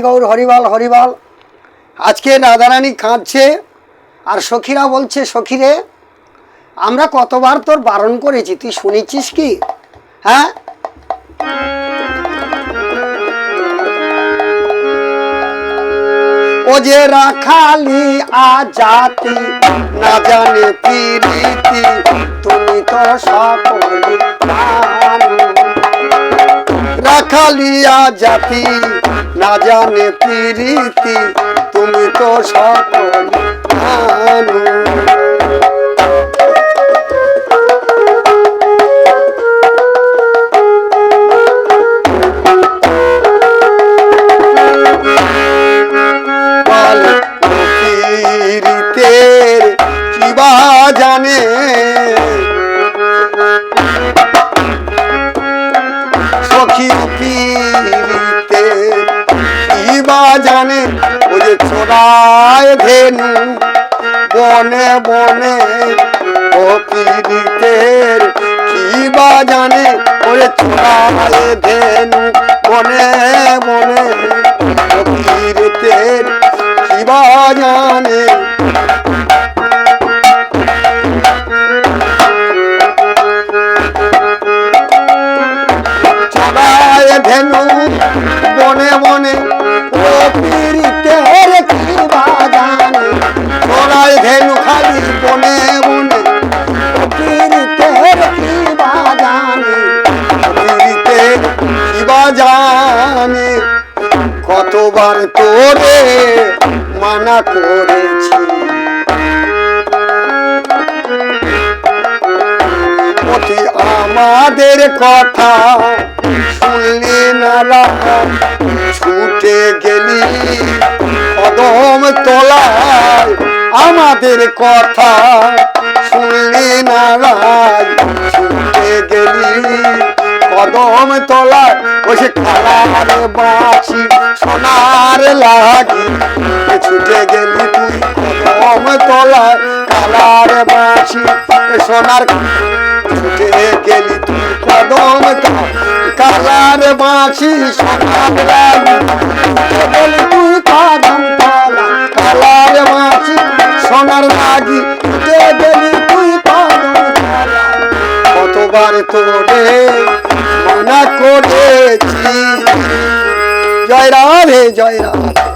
গৌর হরিবল হরিবল। আজকে রাধারানী কাঁদছে, আর সখীরা বলছে, সখীরে, আমরা কতবার তোর বারণ করেছি, তুই শুনেছিস কি? হ্যাঁ? ও যে রাখালি আজাতি, না জানে প্রীতি, তুমি তো সকলি জানো। রাখালিয়া জাতি না জানে প্রীতি তুমি তো সকল জানো। জানে ছোড়ায় ধেনু বনে বনে পীড়িতের কি বা জানে? ওরে ছোড়ায় ধেনু বনে বনে পীড়িতের কি বা জানে? চড়ায় ধেনু চড়ায় ধেনু খালি বনে বনে। পীড়িতের কি বাজানে পীড়িতের কি বাজানে কতবার তোরে মানা করেছি। আমাদের কথা শুনলি না ছুটে কদম তোলায় আমাদের কথা শুনলি না রাজ ছুটে গেলি কদম তোলায়। ও সে কালার বাঁচি সোনার লাগি ছুটে গেলি তুই কদম তোলায়। কালার বাঁচি সোনার ছুটে গেলি তুই কদম কালার বাঁচি সোনার লাগি তুই কদম কতবার তোরে মানা করেছি। জয় রাধে জয় রাধে।